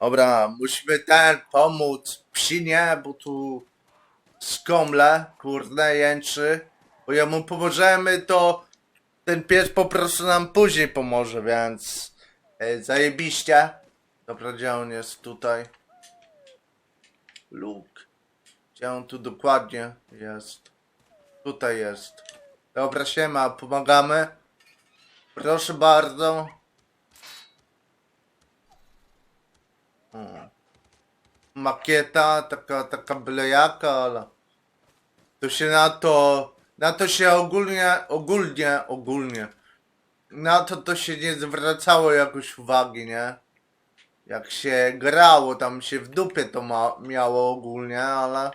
Dobra, musimy ten pomóc psinie, bo tu skomle, kurde, jęczy. Bo jak mu pomożemy, to ten pies po prostu nam później pomoże, więc e, zajebiście. Dobra, gdzie on jest tutaj? Luke. Gdzie on tu dokładnie jest? Tutaj jest. Dobra, siema, pomagamy. Proszę bardzo. O. Makieta, taka, taka byle jaka, ale to się na to, na to się ogólnie, ogólnie, ogólnie, na to to się nie zwracało jakoś uwagi, nie? Jak się grało, tam się w dupie to ma, miało ogólnie, ale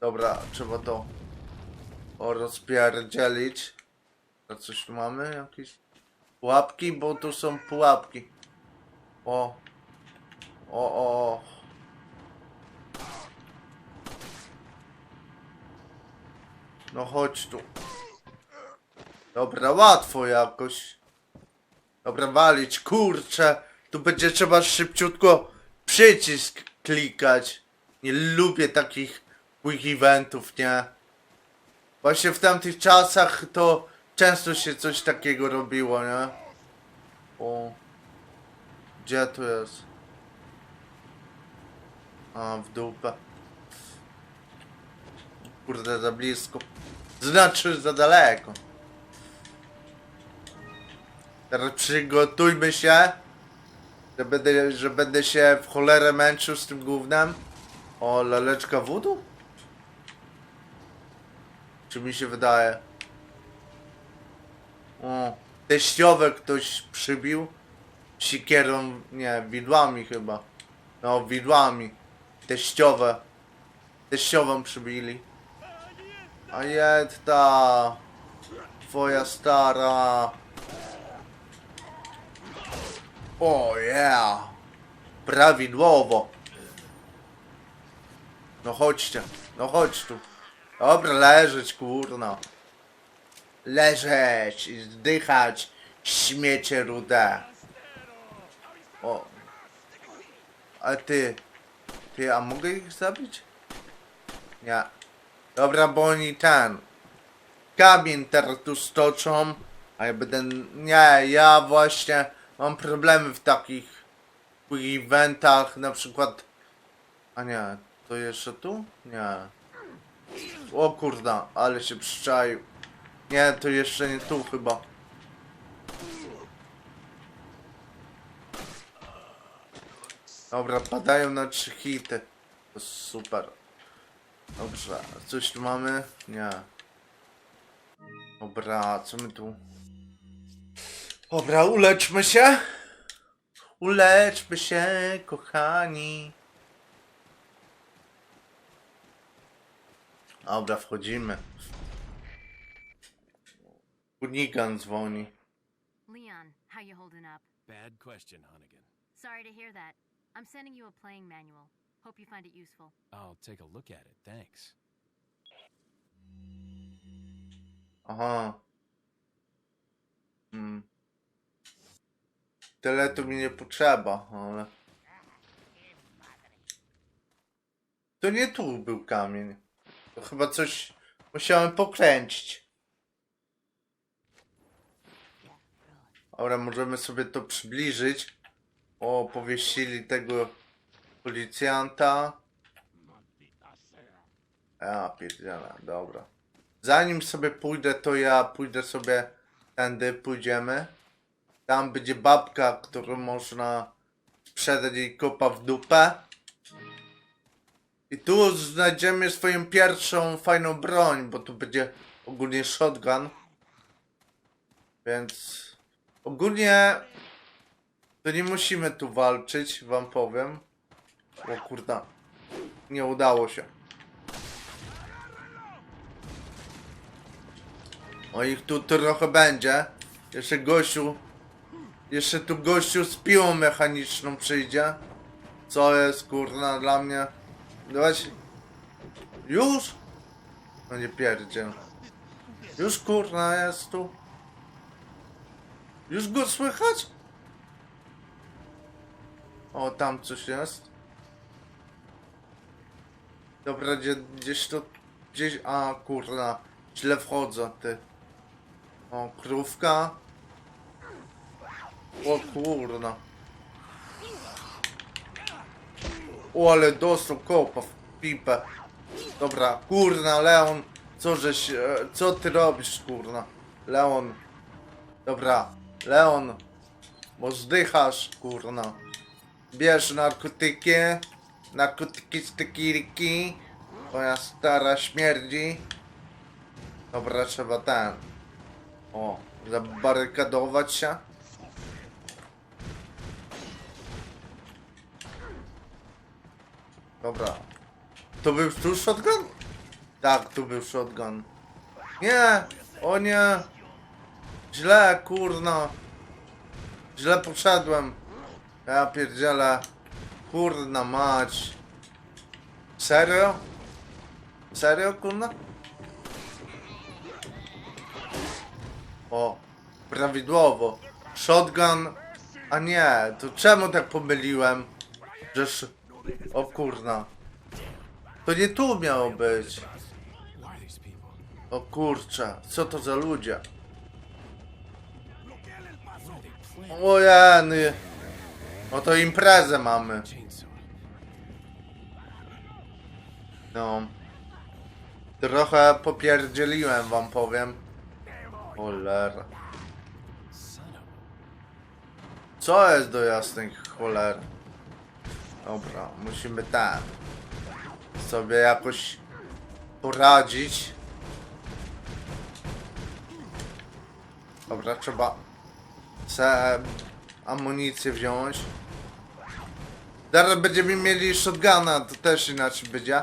dobra, trzeba to rozpierdzielić. A coś tu mamy? Jakieś pułapki? Bo tu są pułapki. O. O, o, o. No chodź tu. Dobra, łatwo jakoś. Dobra, walić, kurczę. Tu będzie trzeba szybciutko przycisk klikać. Nie lubię takich quick eventów, nie? Właśnie w tamtych czasach to często się coś takiego robiło, nie? O. Gdzie tu jest? A, w dupę. Kurde, za blisko. Znaczy, za daleko. Teraz przygotujmy się, że będę, że będę się w cholerę męczył z tym gównem. O, laleczka wodu? Czy mi się wydaje? O, teściowe ktoś przybił. Sikierą, nie, widłami chyba. No, widłami. Teściowe. Teściową przybili. A jetta. Twoja stara. O yeah. Prawidłowo. No chodźcie. No chodź tu. Dobra, leżeć, kurno. Leżeć i zdychać, śmiecie rude. O. A ty. Ty, a mogę ich zabić? Nie. Dobra, bo oni ten. Kamień teraz tu stoczą. A ja będę. Nie, ja właśnie mam problemy w takich eventach, na przykład. A nie, to jeszcze tu? Nie. O kurda, ale się przyczaił. Nie, to jeszcze nie tu chyba. Dobra, padają na trzy hity. To super. Dobrze, coś tu mamy? Nie. Dobra, co my tu? Dobra, uleczmy się. Uleczmy się, kochani. Dobra, wchodzimy. Unigan dzwoni. Leon, how you holding up? Bad question, Hunnigan. Sorry to hear that. I'm sending you a playing manual. Hope you find it useful. I'll take a look at it, thanks. Aha. Hmm. Tyle tu mi nie potrzeba, ale... To nie tu był kamień. To chyba coś musiałem pokręcić. Dobra, możemy sobie to przybliżyć. O, powiesili tego policjanta. Ja pierdzielę, dobra. Zanim sobie pójdę, to ja pójdę sobie tędy, pójdziemy. Tam będzie babka, którą można sprzedać jej kopa w dupę. I tu znajdziemy swoją pierwszą fajną broń, bo tu będzie ogólnie shotgun. Więc ogólnie to nie musimy tu walczyć, wam powiem. O kurda, nie udało się. O ich tu trochę będzie. Jeszcze gościu. Jeszcze tu gościu z piłą mechaniczną przyjdzie. Co jest kurna dla mnie. Dawaj. Już? No nie pierdzie. Już kurna jest tu. Już go słychać? O, tam coś jest. Dobra, gdzie, gdzieś to... Gdzieś... A, kurna. Źle wchodzę, ty. O, krówka. O, kurna. O, ale dostał kopa w pipę. Dobra, kurna, Leon. Co żeś... e, Co ty robisz, kurna? Leon. Dobra, Leon. Bo zdychasz, kurna. Bierz narkotyki. Narkotyki z tekiriki. Twoja stara śmierdzi. Dobra, trzeba ten. O, zabarykadować się. Dobra. To był tu shotgun? Tak, tu był shotgun. Nie! O nie! Źle, kurna. Źle poszedłem. Ja pierdzielę. Kurna mać. Serio? Serio, kurna? O, prawidłowo. Shotgun. A nie, to czemu tak pomyliłem? Że. O kurna. To nie tu miało być. O kurczę, co to za ludzie? Ojeny. No to imprezę mamy. No. Trochę popierdzieliłem wam powiem. Cholera. Co jest do jasnej cholery? Dobra, musimy tak sobie jakoś poradzić. Dobra, trzeba se amunicję wziąć. Zaraz będziemy mieli shotguna, to też inaczej będzie.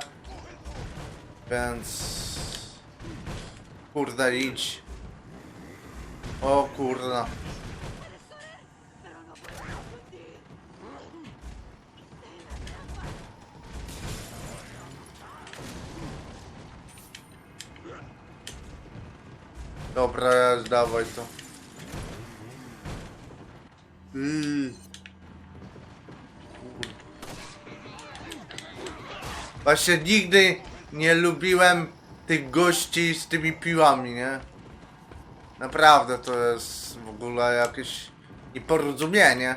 Więc... Kurde, idź. O kurna. Dobra, dawaj to. Yy. Właśnie nigdy nie lubiłem tych gości z tymi piłami, nie? Naprawdę to jest w ogóle jakieś nieporozumienie.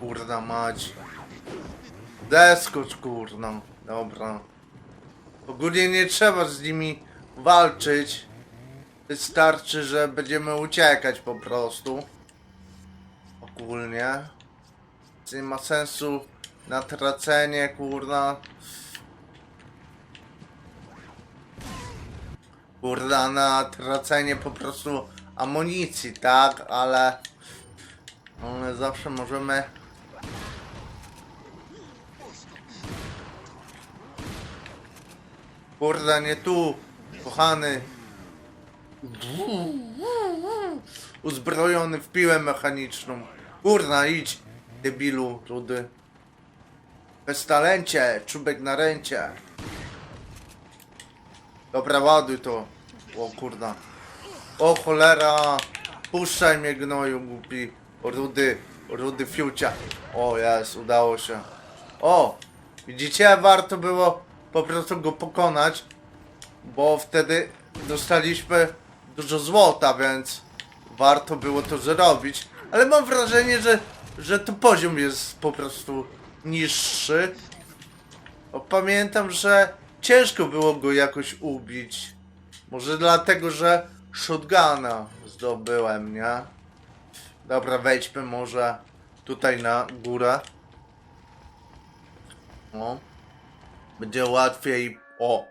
Kurna mać. Deskocz kurna. Dobra. Ogólnie nie trzeba z nimi walczyć. Wystarczy, że będziemy uciekać po prostu. Ogólnie. Nie ma sensu na tracenie, kurna. Kurna, na tracenie po prostu amunicji, tak? Ale... Ale zawsze możemy... Kurde, nie tu, kochany. Uzbrojony w piłę mechaniczną. Kurna, idź, debilu, rudy. Bez talencie, czubek na ręcie. Dobra, ładuj to. O kurna. O cholera. Puszczaj mnie gnoju, głupi. Rudy, rudy fiucia. O, jest, udało się. O, widzicie, warto było po prostu go pokonać, bo wtedy dostaliśmy dużo złota, więc warto było to zrobić. Ale mam wrażenie, że, że to poziom jest po prostu niższy. Bo pamiętam, że ciężko było go jakoś ubić. Może dlatego, że shotguna zdobyłem, nie? Dobra, wejdźmy może tutaj na górę. O. Będzie łatwiej. O!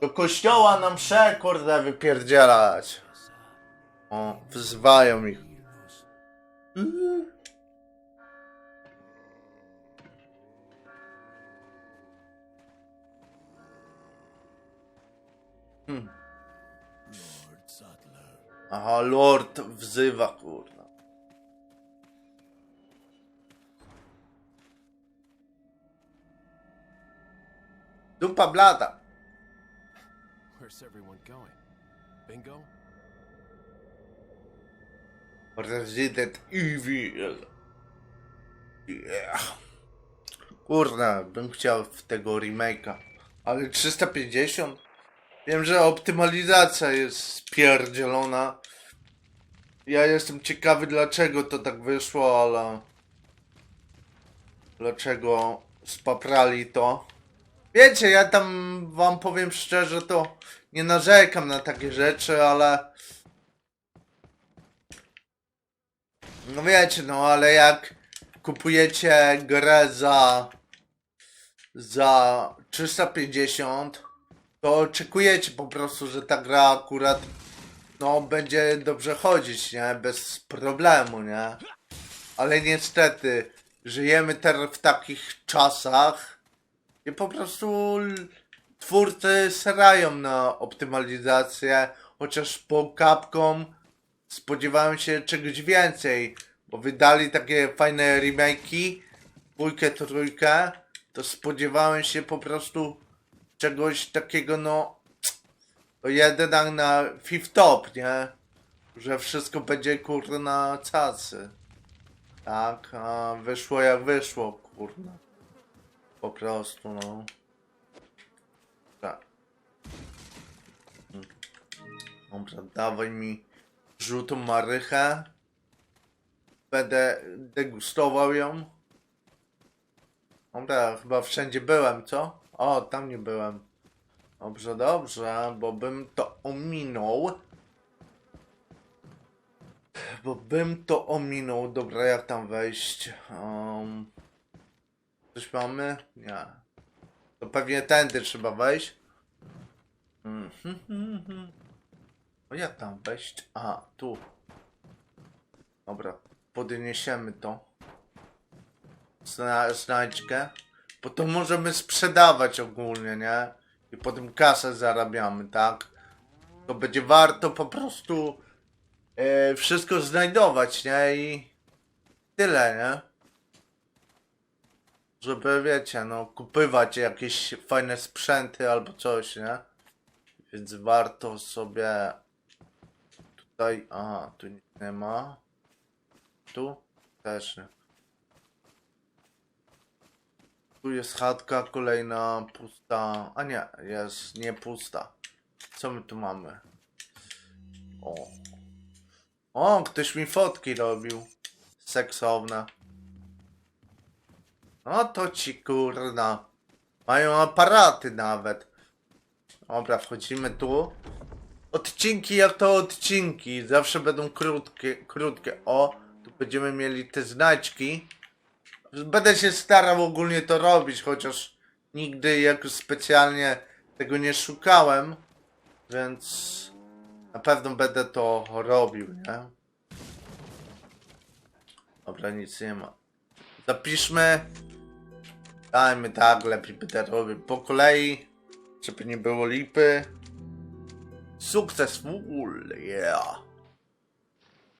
Do kościoła nam mszę, wypierdzielać. O, wzywają ich. Mhm. Aha, Lord wzywa, kurna. Dupa blada. Where's everyone going? Bingo? Resident Evil. Yeah. Kurna, bym chciał w tego remake'a. Ale 350? Wiem, że optymalizacja jest spierdzielona. Ja jestem ciekawy dlaczego to tak wyszło, ale... Dlaczego spaprali to? Wiecie, ja tam wam powiem szczerze, to nie narzekam na takie rzeczy, ale... No wiecie, no ale jak kupujecie grę za za 350, to oczekujecie po prostu, że ta gra akurat no będzie dobrze chodzić, nie? Bez problemu, nie? Ale niestety żyjemy teraz w takich czasach, gdzie po prostu twórcy serają na optymalizację, chociaż po Capcom spodziewałem się czegoś więcej, bo wydali takie fajne remake'i, dwójkę, trójkę, to spodziewałem się po prostu czegoś takiego, no, jeden na fifth top, nie? Że wszystko będzie kurde na cacy. Tak, a wyszło jak wyszło, kurna. Po prostu, no. Tak. Dobra, dawaj mi żółtą marychę. Będę degustował ją. Dobra, chyba wszędzie byłem, co? O, tam nie byłem. Dobrze, dobrze, bo bym to ominął. Bo bym to ominął. Dobra, jak tam wejść? Um, coś mamy? Nie. To pewnie tędy trzeba wejść. Mhm, mhm. O jak tam wejść? A, tu. Dobra, podniesiemy to. Zna, znajdźkę. Bo to możemy sprzedawać ogólnie, nie? I potem kasę zarabiamy, tak? To będzie warto po prostu e, wszystko znajdować, nie? I tyle, nie? Żeby, wiecie, no, kupywać jakieś fajne sprzęty albo coś, nie? Więc warto sobie tutaj, aha, tu nic nie ma. Tu też nie. Tu jest chatka kolejna pusta. A nie, jest nie pusta. Co my tu mamy? O. O, ktoś mi fotki robił. Seksowne. No to ci kurna. Mają aparaty nawet. Dobra, wchodzimy tu. Odcinki jak to odcinki. Zawsze będą krótkie, krótkie. O, tu będziemy mieli te znaczki. Będę się starał ogólnie to robić, chociaż nigdy jakoś specjalnie tego nie szukałem, więc na pewno będę to robił, nie? Dobra, nic nie ma. Zapiszmy. Dajmy tak, lepiej będę robił po kolei, żeby nie było lipy. Successful, yeah.